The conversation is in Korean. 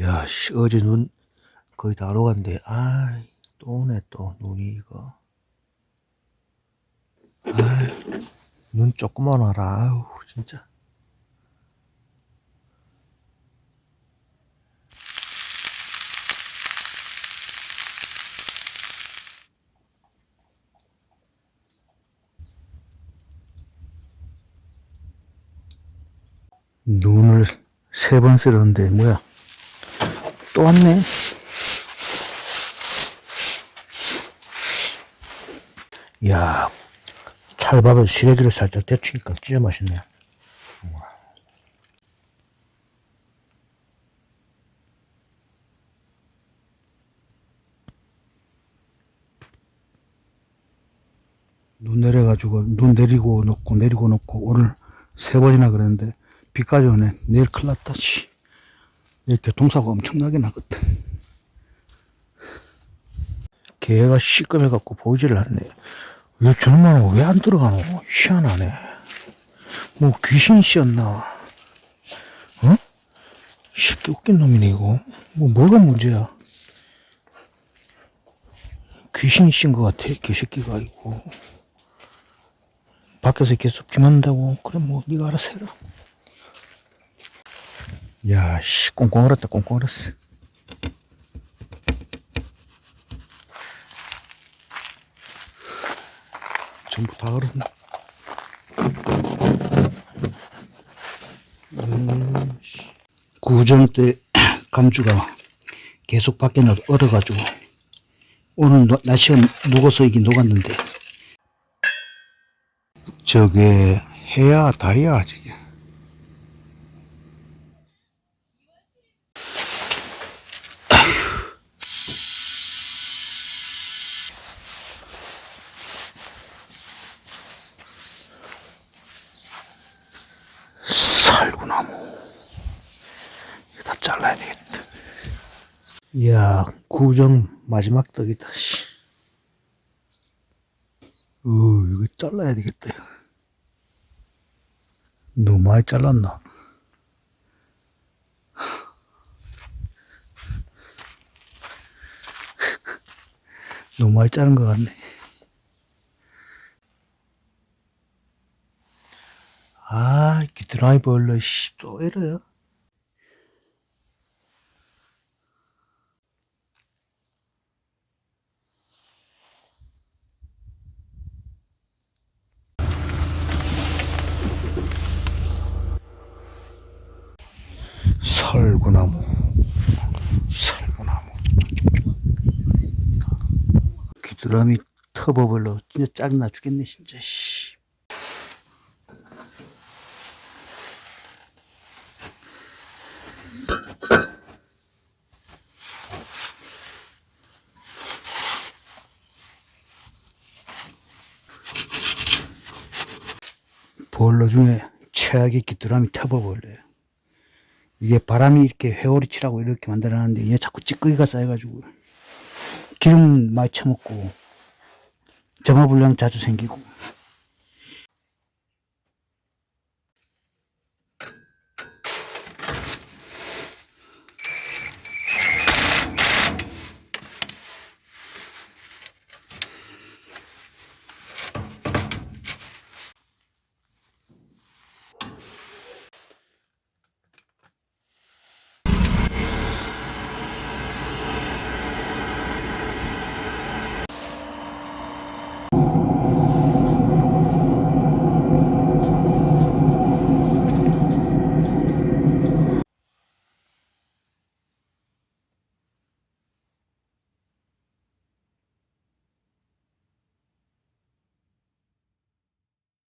야, 씨, 어제 눈 거의 다 녹았는데, 아이, 또 오네, 또, 눈이 이거. 아이, 눈 조금만 와라, 아우, 진짜. 눈을 세번 쓸었는데, 뭐야. 또 왔네. 야, 찰밥에 시래기를 살짝 데치니까 진짜 맛있네. 눈 내려가지고 눈 내리고 놓고 내리고 놓고 오늘 세 번이나 그랬는데 비까지 오네 내일 큰일 났다 씨 이렇게 동사가 엄청나게 나거든. 개가 시꺼매갖고 보이지를 않네. 왜 저놈은 왜 안 들어가노? 희한하네. 뭐 귀신이 씌었나? 어? 새끼 웃긴 놈이네 이거. 뭐 뭐가 문제야? 귀신이 씌인 것 같아 개새끼가 이거 밖에서 계속 비 맞는다고? 그래 뭐 네가 알아서 해라 야 씨 꽁꽁 얼었다 꽁꽁 얼었어. 전부 다 얼었네. 음, 씨. 구정 때 감주가 계속 밖에 놔 얼어가지고 오늘 노- 날씨가 녹아서 이게 녹았는데. 저게 해야 달이야 저게 잘라야 되겠다 이야 구정 마지막 떡이다 씨. 어 이거 잘라야 되겠다 너무 많이 잘랐나 너무 많이 자른 것 같네 아, 귀뚜라미 벌레, 씨, 또 이래요? 설구나무, 설구나무. 귀뚜라미 터버벌로 진짜 짜증나 죽겠네, 진짜, 씨. 벌레 중에 최악의 귀뚜라미 터버벌레. 이게 바람이 이렇게 회오리 치라고 이렇게 만들어놨는데 얘 자꾸 찌꺼기가 쌓여가지고 기름 많이 처먹고 점화불량 자주 생기고